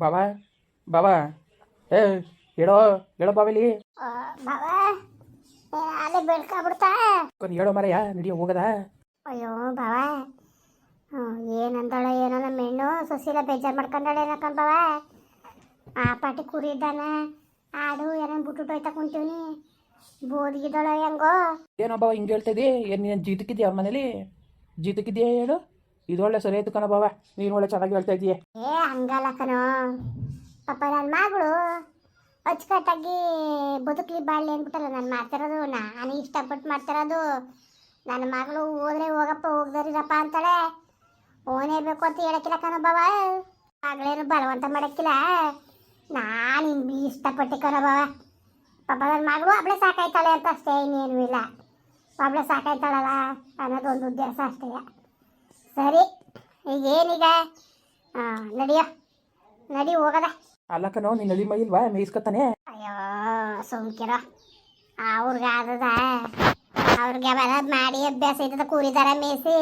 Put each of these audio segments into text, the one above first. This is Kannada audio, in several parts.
ಬಾಬಾ ಬಾಬಾ ಏ ಹೇಳೋ ಹೇಳೋ ಬಾವಿಲಿ. ಬಾವ ಅಲ್ಲೇ ಬೆಳ್ಕಾಬಿಡ್ತಾ ಕೊಂಡು ಹೇಳೋ ಮರಯ ನಡಿಯೋ ಹೋಗದ. ಅಯ್ಯೋ ಬಾವಾ ಏನಂದಳ ಏನೋ ನಮ್ಮ ಹೆಣ್ಣು ಸೊಸಿಲ ಬೇಜಾರು ಮಾಡ್ಕೊಂಡಾಳೆ ಏನಕ್ಕಂಡ್ ಬಾವ ಆ ಪಾಟಿ ಕುರಿದ್ದಾನ ಆಡು ಏನೋ ಬಿಟ್ಬಿಟ್ಟು ಹೋಯ್ತಾ ಕುಂತೀವಿ ಬೋದಿಗಿದ್ದಾಳ ಹೆಂಗೋ. ಏನೋ ಬಾವ ಹಿಂಗೆ ಹೇಳ್ತಾ ಇದ್ದೀ ಏನು ನೀನು ಜೀತಕ್ಕಿದ್ಯಾ ಮನೇಲಿ? ಜೀತಕ್ಕಿದ್ಯಾ ಹೇಳು? ಇದು ಒಳ್ಳೆ ಸರಿ ಆಯ್ತು ಕಣ ನೀನು ಒಳ್ಳೆ ಚೆನ್ನಾಗಿ ಹೇಳ್ತಾ ಇದೀಯ ಏ, ಹಂಗಲ್ಲ ಕಣೋ. ಪಾಪ ನನ್ನ ಮಗಳು ಅಚ್ಚುಕಟ್ಟಾಗಿ ಬದುಕಲಿ ಬಾಳ್ಲಿ ಅಂದ್ಬಿಟ್ಟಲ್ಲ, ನಾನು ಮಾಡ್ತಿರೋದು, ನಾನು ಇಷ್ಟಪಟ್ಟು ಮಾಡ್ತಿರೋದು. ನನ್ನ ಮಗಳು ಹೋದ್ರೆ ಹೋಗಪ್ಪ ಹೋಗ್ದಾರಿರಪ್ಪ ಅಂತಾಳೆ. ಓನೇ ಬೇಕು ಅಂತ ಹೇಳಕ್ಕಿಲ್ಲ ಕಣ ಮಗಳೇನು ಬಲವಂತ ಮಾಡಕ್ಕಿಲ್ಲ. ನಾನು ಹಿಂಗೆ ಇಷ್ಟಪಟ್ಟು ಕಣ ಪಾಪ ನನ್ನ ಮಗಳು ಅವಳೆ ಸಾಕಾಯ್ತಾಳೆ ಅಂತ ಅಷ್ಟೇ, ಇನ್ನೇನು ಇಲ್ಲ. ಒಬ್ಳೆ ಸಾಕಾಯ್ತಾಳಲ್ಲ ಅನ್ನೋದು ಒಂದು ಉದ್ದೇಶ ಅಷ್ಟೇ. ಸರಿ ಈಗ ಏನೀಗ ಹಾಂ ನಡಿಯೋ ನಡಿ ಹೋಗದ. ಅಲ್ಲಕ್ಕನೋ ನಿನ್ನ ನೀನು ನಡಿ ಮೈಲ್ವಾ ಮೇಯಿಸ್ಕೊತಾನೆ. ಅಯ್ಯೋ ಸುಮ್ಕಿರೋ. ಅವ್ರಿಗೆ ಆದದ. ಅವ್ರಿಗೆ ಬರೋದು ಮಾಡಿ ಅಭ್ಯಾಸ ಇದ್ದದ ಕೂರಿದಾರ ಮೇಸಿ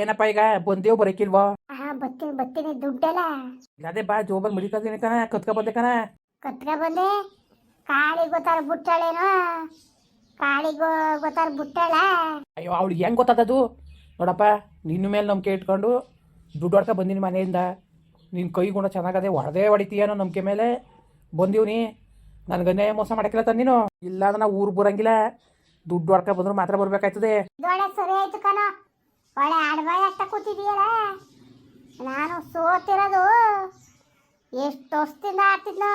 ಏನಪ್ಪ ಈಗ ಬಂದೇವ್ ಬರೋಕಿಲ್ವೋ? ಹಾ ಬತ್ತೀನಿ ಬತ್ತೀನಿ ದುಡ್ಡಲ್ಲ. ಅದೇ ಬಾ ಜೋಬಲ್ ಮಡಿಕಲ್ತೀನಿ ಕಣ ಕತ್ಕೊ ಬಂದೆ ಕಣ. ಕತ್ಕ ಬಂದೆ? ಕಾಳಿಗೆ ಗೊತ್ತಾರ ಬುಟ್ಟಳೇನೋ? ಕಾಳಿಗೆ ಗೊತ್ತಾರ ಬುಟ್ಟಳ? ಅಯ್ಯೋ ಅವ್ಳಿಗೆ ಹೆಂಗ್ ಗೊತ್ತಾದದು? ನೋಡಪ್ಪ, ನಿನ್ನ ಮೇಲೆ ನಂಬಿಕೆ ಇಟ್ಕೊಂಡು ದುಡ್ಡು ಹೊಡ್ಕೊ ಬಂದೀನಿ ಮನೆಯಿಂದ. ನಿನ್ನ ಕೈ ಗುಣ ಚೆನ್ನಾಗದೆ ಹೊಡೆದೇ ಹೊಡಿತೀಯನೋ ನಂಬಿಕೆ ಮೇಲೆ ಬಂದೀವ್ನಿ. ನನಗನ್ನೇ ಮೋಸ ಮಾಡಕ್ಕಿಲ್ಲ ತಂದಿನು ಇಲ್ಲ ಅಂದ್ರೆ ನಾವು ಊರು ಬರಂಗಿಲ್ಲ. ದುಡ್ಡು ಹೊಡ್ಕೊ ಬಂದ್ರು ಮಾತ್ರ ಬರ್ಬೇಕಾಯ್ತದೆ. ಸರಿ ಆಯ್ತು ಕಣೋ. ಒಳ್ಳೆ ಅಷ್ಟ ನಾನು ಸೋತಿರೋದು ಎಷ್ಟು ವರ್ಷದಿಂದ ಆಡ್ತಿದ್ನೋ.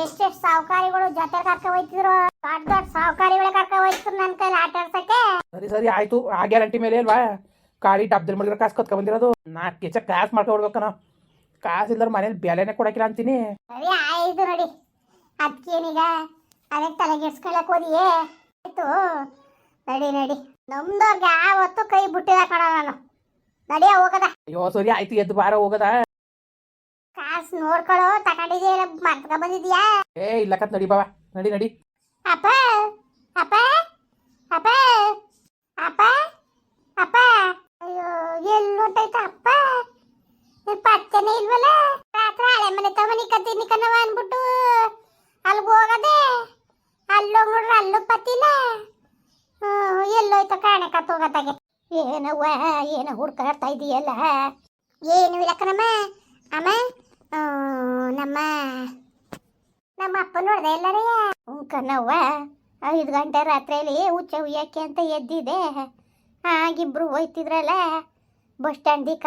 ಎಷ್ಟೆಷ್ಟು ಸಾವುಕಾರಿಗಳು ಜೊತೆ ಕರ್ಕ ಹೋಯ್ತಿದ್ರು. ದೊಡ್ಡ ದೊಡ್ಡ ಸಾವುಕಾರಿಗಳೇ ಕರ್ಕ ನನ್ನ ಕೈಲಿ ಆಟ ಆಡ್ಸಕ್ಕೆ. ಸರಿ ಸರಿ ಆಯ್ತು. ಆ ಗ್ಯಾರಂಟಿ ಮೇಲೆ ಅಲ್ವಾ ಕಾಳಿ ಡಬ್ದಲ್ಲಿ ಮಡಿದ್ರೆ ಕಾಸು ಕತ್ಕೊ ಬಂದಿರೋದು. ನಾ ಕೆಚ ಕಾಸು ಮಾಡ್ಕೊಡ್ಬೇಕನ ಕಾಸು ಇಲ್ದ್ರ ಮನೇಲಿ ಬೆಲೆನೇ ಕೊಡಕಿಲ್ಲ ಅಂತೀನಿ. ಸರಿ ಆಯ್ತು ನೋಡಿ. ಅದಕ್ಕೇನೀಗ ಅದಕ್ಕೆ ತಲೆಗೆಡ್ಸ್ಕೊಳಕ್ ಹೋದಿಯೇ? ಆಯ್ತು. ನಡಿ ನಡಿ. ನಮ್ದವ್ರಿಗೆ ಆವತ್ತು ಕೈ ಬಿಟ್ಟಿದ ಕಣ ನಾನು. ನಡಿಯ ಹೋಗದ. ಅಯ್ಯೋ ಸರಿ ಆಯ್ತು. ಎದ್ದು ಬಾರ ಹೋಗದ. ಕಾಸು ನೋಡ್ಕೊಳ್ಳೋ ತಗೊಂಡಿದೀಯ ಮರ್ತ್ಕ ಬಂದಿದ್ಯಾ? ಏ ಇಲ್ಲ ಕತ್ ನಡಿ ಬಾವ. ನಡಿ ನಡಿ. ಅಪ್ಪ ಅಪ್ಪ ಅಪ್ಪ ಅಪ್ಪ ಅಪ್ಪ. ಅಯ್ಯೋ, ಎಲ್ಲಿ ಹೊಂಟೈತ ಅಪ್ಪ? ಪತ್ತೆನೇ ಇಲ್ವಲ್ಲ? ರಾತ್ರಿ ಹಳೆ ಮನೆ ತವನಿ ಕತ್ತೀನಿ ಕಣವ ಅನ್ಬಿಟ್ಟು ಅಲ್ಗ್ ಹೋಗದೆ, ಅಲ್ಲೋಗ್ ನೋಡ್ರಿ ಅಲ್ಲೂ ಪತ್ತಿಲ್ಲ ಎಲ್ಲೋಯ್ತು ಕಾಣೆ ಕತ್ತೋಗತ್ತಾಗೆ ಏನವ್ವ, ಏನೋ ಹುಡ್ಕಾಡ್ತಾ ಇದೀಯಲ್ಲ? ಏನು ಇಲ್ಲ ಕಣಮ್ಮ. ಅಮ್ಮ ನಮ್ಮ ನಮ್ಮ ಅಪ್ಪ ನೋಡ್ದೆ ಎಲ್ಲರೇ? ಕಣವ್ವ, ಐದು ಗಂಟೆ ರಾತ್ರಿಯಲ್ಲಿ ಹುಚ್ಚ ಉಯ್ಯಕ್ಕೆ ಅಂತ ಎದ್ದಿದೆ. ಆಗಿಬ್ರು ಹೋಯ್ತಿದ್ರಲ್ಲ, ಬಸ್ ಸ್ಟ್ಯಾಂಡಿಕ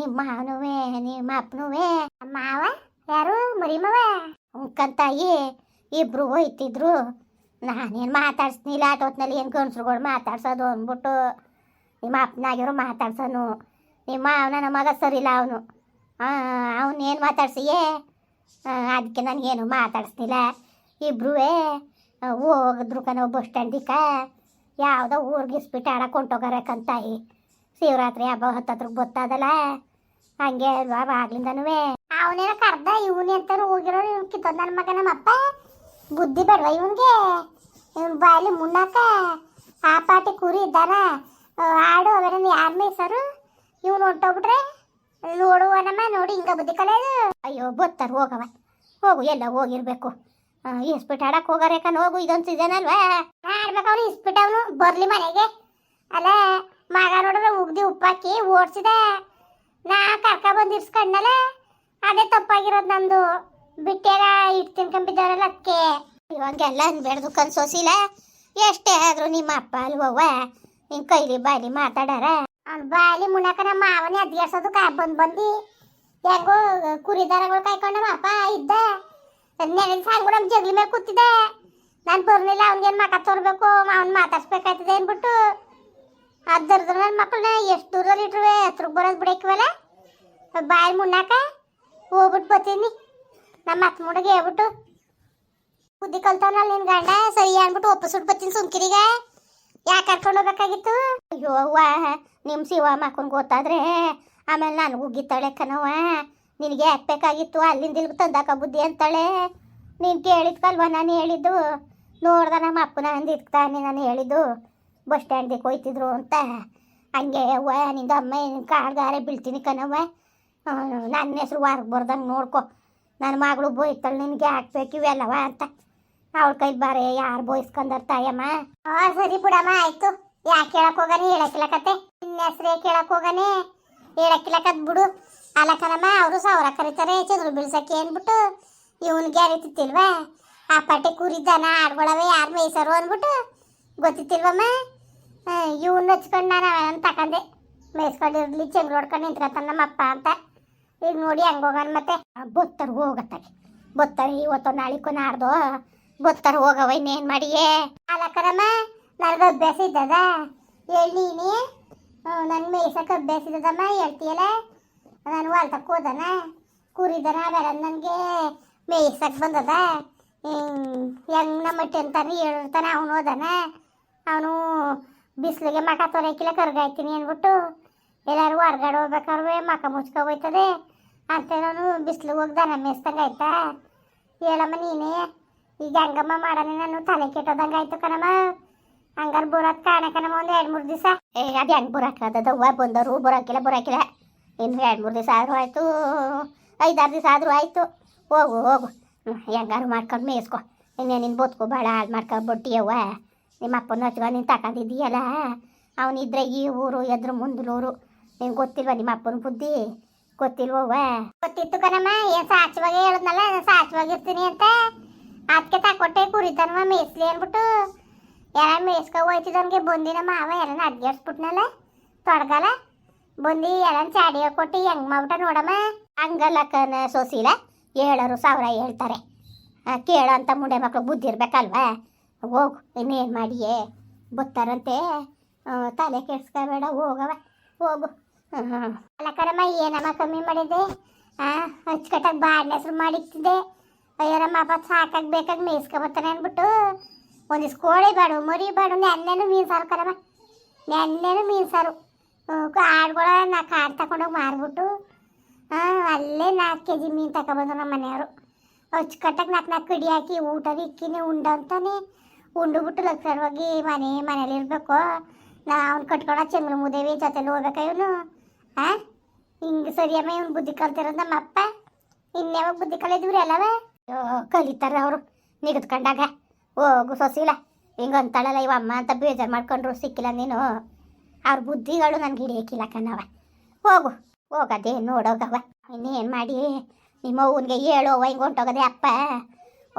ನಿಮ್ಮ ಮಾವನುವೆ, ನಿಮ್ಮ ಅಪ್ಪನುವೆ. ಮಾವ, ಯಾರು? ಮರಿಮವ? ಉಂಕಂತಾಯಿ ಇಬ್ರು ಹೋಯ್ತಿದ್ರು. ನಾನೇನು ಮಾತಾಡ್ಸ್ನಿಲ್ಲ ಆಟೋತ್ನಲ್ಲಿ ಏನು ಗಂಡ್ಸ್ರುಗಳು ಮಾತಾಡ್ಸೋದು ಅಂದ್ಬಿಟ್ಟು ನಿಮ್ಮ ಅಪ್ಪನಾಗಿರೋ ಮಾತಾಡ್ಸೋನು. ನಿಮ್ಮ ಅವನ ಮಗ ಸರಿಲ್ಲ ಅವನು. ಅವನೇನು ಮಾತಾಡ್ಸಿಯೇ? ಅದಕ್ಕೆ ನನಗೇನು ಮಾತಾಡಿಸ್ತಿಲ್ಲ. ಇಬ್ರೂ ಹೋಗಿದ್ರು ಕಣೋ ಬಸ್ ಸ್ಟ್ಯಾಂಡಿಕ ಯಾವುದೋ ಊರಿಗೆ ಇಸ್ಬಿಟ್ಟು ಆಡಕ್ಕೆ ಹೊಂಟೋಗರಕ್ಕಂತಾಯಿ ಶಿವರಾತ್ರಿ ಹಬ್ಬ ಹತ್ತತ್ರಕ್ಕೆ ಗೊತ್ತಾದಲ್ಲ. ಹಂಗೆ ಅಲ್ವಾ ಆಗ್ಲಿಂದನೂ ಅವನೇನ ಕರ್ದ, ಇವನೇ ಅಂತಾರು ಹೋಗಿರೋ ಇವ್ನು ಕಿತ್ತ ನನ್ನ ಮಗ ನಮ್ಮಪ್ಪ. ಬುದ್ಧಿ ಬೇಡವಾ ಇವನಿಗೆ. ಇವನ್ ಬಾಯಲ್ಲಿ ಮುನ್ನಾಕ ಆ ಪಾಟಿ ಕುರಿ ಇದ್ದಾನ. ಆಡು ಅವರನ್ನು ಯಾರನ್ನೇ ಸರು ಇವನು ಹೊಂಟೋಗ್ಬಿಟ್ರೆ? ನೋಡುವನಮ್ಮ ನೋಡಿ ಹಿಂಗ ಬುದ್ಧಿ ಕಲಿಯೋದು ಅಯ್ಯೋ, ಬತ್ತಾರ ಹೋಗವ. ಹೋಗು, ಎಲ್ಲ ಹೋಗಿರ್ಬೇಕು. ಇಸ್ಪಿಟ್ ಆಡಕ್ ಹೋಗಾರೇಕನ್ ಹೋಗು, ಇದೊಂದು ಸೀಸನ್ ಅಲ್ವಾ? ಆಡ್ಬೇಕು ಇಸ್ಪಿಟ್ ಬರ್ಲಿ ಮನೆಗೆ. ಅಲ್ಲ, ಮಗ ನೋಡಿದ್ರೆ ಉಗ್ದಿ ಉಪ್ಪಾಕಿ ಓಡ್ಸಿದೆ. ನಾ ಕರ್ಕ ಬಂದು ಅದೇ ತಪ್ಪಾಗಿರೋದು ನಂದು. ಬಿಟ್ಟಿಯಾಗ ಇಟ್ಟು ತಿನ್ಕೊಂಬಿದ್ದವರಲ್ಲ ಅದಕ್ಕೆ. ಇವಾಗೆಲ್ಲ ಅನ್ಬೇಡ್ದು ಕನ್ಸೋಸಿಲ್ಲ ಎಷ್ಟೇ ಆದ್ರೂ ನಿಮ್ಮ ಅಪ್ಪ ಅಲ್ವವ್ವ. ನಿನ್ ಕೈಲಿ ಬಾಯಿ ಮಾತಾಡಾರ. ಅವ್ನ ಬಾಯ್ಲಿ ಮುನ್ನಕ ನಮ್ಮ ಮಾವನೇ ಅದ್ಗೇರ್ಸೋದು ಕಾ ಬಂದು ಬಂದು. ಹೆಂಗೋ ಕುರಿದಾರಗಳು ಕಾಯ್ಕೊಂಡು ಅಪ್ಪ ಇದ್ದ. ನೆನೆ ಸಾಂಗು ನಮ್ಮ ಜಗ್ಲಿ ಮೇಲೆ ಕೂತಿದ್ದೆ. ನಾನು ಬರ್ಲಿಲ್ಲ ಅವ್ನಿಗೇನು ಮಕ ತೋರ್ಬೇಕು ಅವ್ನು ಮಾತಾಡ್ಸ್ಬೇಕಾಯ್ತದೆ ಅಂದ್ಬಿಟ್ಟು. ಅದ್ರದ್ರ ನನ್ನ ಮಕ್ಕಳನ್ನ ಎಷ್ಟು ದೂರದಲ್ಲಿ ಇಟ್ರುವೆ ಹತ್ರಕ್ಕೆ ಬರೋದು ಬಿಡಕ್ವಲ್ಲ ಬಾಯಿ ಮುನ್ನಾಕ ಹೋಗ್ಬಿಟ್ಟು ಬರ್ತೀನಿ ನಮ್ಮ ಅತ್ತ ಮುಡಗೆ ಹೇಳ್ಬಿಟ್ಟು, ಬುದ್ಧಿ ಕಲ್ತವನಲ್ಲ ನಿನ್ನ ಗಂಡ, ಸರಿ ಅನ್ಬಿಟ್ಟು ಒಪ್ಪಿಸ್ಬಿಟ್ಟು ಬರ್ತೀನಿ ಸುಮ್ಕಿರಿಗ. ಯಾಕೆ ಕರ್ಕೊಂಡು ಹೋಗ್ಬೇಕಾಗಿತ್ತು? ಅಯ್ಯೋ ಅವ್ವ ನಿಮ್ಮ ಶಿವ ಮಕ್ಕನ್ ಗೊತ್ತಾದ್ರೆ ಆಮೇಲೆ ನನಗೂ ಉಗಿತಾಳೆ ಕಣವ್ವ. ನಿನಗೆ ಯಾಕೆ ಬೇಕಾಗಿತ್ತು? ಅಲ್ಲಿಂದ ಇಲ್ಲಿ ತಂದಾಕ ಬುದ್ಧಿ ಅಂತಾಳೆ. ನೀನು ಕೇಳಿದ್ಕಲ್ವ ನಾನು ಹೇಳಿದ್ದು? ನೋಡ್ದ ನಮ್ಮ ಅಪ್ಪನ ಅಂದಿದ್ತಾನೆ ನಾನು ಹೇಳಿದ್ದು. ಬಸ್ ಸ್ಟ್ಯಾಂಡಿಗೆ ಹೋಯ್ತಿದ್ರು ಅಂತ. ಹಂಗೆ ಅವ್ವ, ನಿಂದ ಅಮ್ಮ ಕಾಡ್ಗಾರೆ ಬೀಳ್ತೀನಿ ಕಣವ್ವ. ನನ್ನ ಹೆಸ್ರು ವಾರಕ್ಕೆ ಬರ್ದಂಗೆ ನೋಡ್ಕೊ. ನನ್ನ ಮಗಳು ಬೋಯ್ತಾಳೆ ನಿನಗೆ ಹಾಕ್ಬೇಕು ಇವೆಲ್ಲವ ಅಂತ. ಅವಳ ಕೈ ಬಾರೆ, ಯಾರು ಬೋಯ್ಸ್ಕೊಂಡಾರ ತಾಯಮ್ಮ? ಹಾ ಸರಿ ಬಿಡಮ್ಮ, ಆಯ್ತು. ಯಾಕೆ ಹೇಳಕ್ ಹೋಗಾನೆ? ಹೇಳಕ್ಕಿಲ್ಲ ಕತೆ. ನಿನ್ನ ಹೆಸ್ರೇ ಕೇಳಕ್ ಹೋಗಾನೆ? ಹೇಳಕ್ಕಿಲ್ಲ ಬಿಡು. ಅಲ್ಲ ಕಣಮ್ಮ, ಅವರು ಸಾವಿರ ಕರೀತಾರೆ, ಚಂದ್ರು ಬೀಳ್ಸಕ್ಕೆ ಅಂದ್ಬಿಟ್ಟು ಇವನ್ಗೆ ಅರಿತಿತ್ತಿಲ್ವಾ? ಆ ಪಟ್ಟೆ ಕೂರಿದ್ದಾನ, ಆಡ್ಗೊಳವೆ, ಯಾರು ಮೇಯ್ಸರು ಅಂದ್ಬಿಟ್ಟು ಗೊತ್ತಿತ್ತಿಲ್ವಮ್ಮ? ಇವನ್ನ ಹಚ್ಕೊಂಡು ನಾನು ಅವನ ತಕಂದೆ. ಮೇಯ್ಸ್ಕೊಂಡಿರ್ಲಿ ಚೆಂಗ್ಳು ಹೊಡ್ಕೊಂಡು ನಿಂತ್ಕೊತಾನ ನಮ್ಮಪ್ಪ ಅಂತ. ಈಗ ನೋಡಿ ಹಂಗೆ ಹೋಗೋಣ ಮತ್ತೆ. ಬೊತ್ತರ್ ಹೋಗತ್ತಾಗೆ ಬೊತ್ತಾರೆ ಇವತ್ತು ನಾಳಿಕೋ ನಾಡ್ದು ಬೊತ್ತರ ಹೋಗವ ಇನ್ನೇನ್ ಮಾಡಿಯೇ? ಅಲ್ಲ ಕರಮ್ಮ ನನಗೆ ಅಭ್ಯಾಸ ಇದ್ದದ? ಹೇಳಿ ನೀನೆ. ನನ್ನ ಮೇಯ್ಸಕ್ಕೆ ಅಭ್ಯಾಸ ಇದ್ದದಮ್ಮ, ಹೇಳ್ತೀಯಲ್ಲ? ನಾನು ಹೊಲ್ತಕ್ಕೆ ಹೋದನ? ಕುರಿದನ ಬೇಡ ನನಗೆ? ಮೇಯ್ಸಕ್ಕೆ ಬಂದದ? ಹೆಂಗ್ ನಮ್ಮ ಅಂತಾನೆ ಹೇಳಿರ್ತಾನೆ ಅವನು ಹೋದನ? ಅವನು ಬಿಸಿಲಿಗೆ ಮಕ ತೊರೆಕಿಲ್ಲ, ಕರ್ಗಾಯ್ತೀನಿ ಅಂದ್ಬಿಟ್ಟು. ಎಲ್ಲರೂ ಹೊರ್ಗಡೆ ಹೋಗ್ಬೇಕಾದ್ರೆ ಮಕ ಮುಚ್ಕೊ ಹೋಯ್ತದೆ. ಅಂತ ನಾನು ಬಿಸಿಲಿಗೆ ಹೋಗಿ ದನ ಮೇಯ್ಸ್ದಂಗೆ ಆಯ್ತಾ? ಹೇಳಮ್ಮ ನೀನೇ. ಈಗ ಹಂಗಮ್ಮ ಮಾಡನೆ ನಾನು, ತಲೆ ಕೆಟ್ಟೋದಂಗ ಆಯ್ತು ಕಣಮ್ಮ. ಹಂಗಾರ ಬುರಾಕ್ ಕಾಣ ಕಣಮ್ಮ, ಒಂದು ಎರಡು ಮೂರು ದಿವಸ. ಏ, ಅದು ಹೆಂಗೆ ಅದವ್ವ ಬಂದವರು ಬುರಾಕಿಲ್ಲ ಬುರಾಕಿಲ್ಲ. ಇನ್ನು ಎರಡು ಮೂರು ದಿವಸ ಆದರೂ ಆಯಿತು. ಐದಾರು ದಿವಸ ಆದರೂ ಆಯಿತು. ಹೋಗು ಹೋಗು. ಹೆಂಗಾರು ಮಾಡ್ಕೊಂಡು ಮೇಯಿಸ್ಕೊ. ಇನ್ನೇ ನಿನ್ನ ಬದುಕು ಭಾಳ ಹಾಳು ಮಾಡ್ಕೊಬಿಟ್ಟಿಯವ್ವ ನಿಮ್ಮ ಅಪ್ಪನ ಹಚ್ಕ ನೀನು ತಗೊಂಡಿದ್ದೀಯಲ್ಲ ಅವನಿದ್ರೆ ಈ ಊರು, ಎದ್ರು ಮುಂದಲೂರು. ನಿಂಗೆ ಗೊತ್ತಿಲ್ವ ನಿಮ್ಮ ಅಪ್ಪನ ಬುದ್ಧಿ? ಗೊತ್ತಿಲ್ವವ್ವ? ಗೊತ್ತಿತ್ತು ಕಣಮ್ಮ, ಏನು ಸಾಚವಾಗಿ ಹೇಳಿದ್ನಲ್ಲ ಸಾಚವಾಗಿರ್ತೀನಿ ಅಂತ. ಅದಕ್ಕೆ ತಕೊಟ್ಟೆ ಕುರಿತನವ ಮೇಸ್ಲಿ ಅಂದ್ಬಿಟ್ಟು ಯಾರ ಮೇಸ್ಕ ಹೋಯ್ತಿದ್ದವನಿಗೆ ಬಂದಿ ನಮ್ಮ ಮಾವ ಯಾರನ್ನ ಅಡ್ಗೆಸ್ಬಿಟ್ನಲ್ಲ ತೊಡಗಲ್ಲ ಬಂದು ಎಲ್ಲ ಚಾಡಿ ಕೊಟ್ಟು ಹೆಂಗ್ ಮಾಡ್ಬಿಟ್ಟ ನೋಡಮ್ಮ ಹಂಗಲ್ಲಕ್ಕನ ಕನ ಸೊಸಿಲ ಏಳರು ಸಾವಿರ ಹೇಳ್ತಾರೆ ಕೇಳೋ ಅಂತ ಮುಂಡೆ ಮಕ್ಳು ಬುದ್ಧಿ ಇರ್ಬೇಕಲ್ವಾ ಹೋಗು ಇನ್ನೇನು ಮಾಡಿಯೇ ಬತ್ತಾರಂತೆ ತಲೆ ಕೆಡ್ಸ್ಕೋಬೇಡ ಹೋಗವ ಹೋಗು. ಅಲ್ಲ ಕರಮ್ಮ ಏನಮ್ಮ ಕಮ್ಮಿ ಮಾಡಿದೆ ಹಾಂ ಅಚ್ಚುಕಟ್ಟಾಗಿ ಬಾಡ್ನ ಹೆಸ್ರು ಮಾಡಿಕ್ತಿದ್ದೆ ಅಯ್ಯರಮ್ಮ, ಅಪ್ಪ ಸಾಕಾಗಿ ಬೇಕಾಗಿ ಅಂದ್ಬಿಟ್ಟು ಒಂದಿಷ್ಟು ಕೋಳಿ ಬೇಡ, ಮರಿ ಬೇಡ, ನೆನ್ನೆನು ಮೀನು ಸಾರು ಕರಮ್ಮ ನೆನ್ನೆನು ಮೀನು ಸಾರು ಆಡ್ಗಳ ನಾ ಕಾಡು ತಗೊಂಡೋಗಿ ಮಾರ್ಬಿಟ್ಟು ಅಲ್ಲೇ ನಾಲ್ಕು ಕೆ ಜಿ ಮೀನು ತಗೊಬಂದು ನಮ್ಮ ಮನೆಯವರು. ಅಚ್ಚುಕಟ್ಟಾಗಿ ನಾಲ್ಕು ನಾಲ್ಕು ಕಡಿ ಹಾಕಿ ಊಟದ ಇಕ್ಕಿನೇ, ಉಂಡ ಅಂತಾನೆ ಉಂಡುಬಿಟ್ಟು ಲಕ್ಷರವಾಗಿ ಮನೆ ಮನೇಲಿ ಇರಬೇಕು. ನಾ ಅವ್ನು ಕಟ್ಕೊಳ ಚಂದ್ರ ಮುದೇವಿ ಜೊತೆಲಿ ಹೋಗ್ಬೇಕ ಇವನು. ಹಾಂ ಹಿಂಗೆ ಸರಿಯಮ್ಮ, ಇವ್ನು ಬುದ್ಧಿ ಕಲ್ತಿರೋದು ನಮ್ಮ ಅಪ್ಪ ಇನ್ಯಾವಾಗ ಬುದ್ಧಿ ಕಲಿದ್ವಿ ಅಲ್ಲವ ಕಲಿತಾರೆ ಅವರು. ನಿಗದ್ಕೊಂಡಾಗ. ಹೋಗು ಸೊಸಿಲ್ಲ ಹಿಂಗೆ ಅಂತಾಳಲ್ಲ, ಇವ ಅಮ್ಮ ಅಂತ ಬೇಜಾರು ಮಾಡ್ಕೊಂಡ್ರು, ಸಿಕ್ಕಿಲ್ಲ ನೀನು. ಅವ್ರ ಬುದ್ಧಿಗಳು ನನಗೆ ಹಿಡಿಯಕ್ಕಿಲ್ಲ ಕಣವ ಹೋಗು, ಹೋಗದೆ ನೋಡೋಗವ ಇನ್ನೇನು ಮಾಡಿ? ನಿಮ್ಮ ಅವ್ವನಿಗೆ ಹೇಳೋವ ಹಿಂಗೆ ಹೊಂಟೋಗದೆ ಅಪ್ಪ.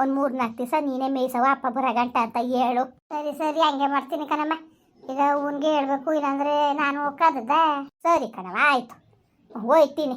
ಒಂದು ಮೂರು ನಾಲ್ಕು ದಿವಸ ನೀನೇ ಮೇಯ್ಸವ ಅಪ್ಪ ಬರಗಂಟ ಅಂತ ಹೇಳು. ಸರಿ ಸರಿ, ಹಂಗೆ ಮಾಡ್ತೀನಿ ಕಣಮ್ಮ. ಈಗ ಅವನಿಗೆ ಹೇಳ್ಬೇಕು, ಇಲ್ಲಾಂದ್ರೆ ನಾನು ಹೋಗ್ಕಾದದ ಸರಿ ಕಣವ ಆಯಿತು. ಹೋಯ್ತೀನಿ.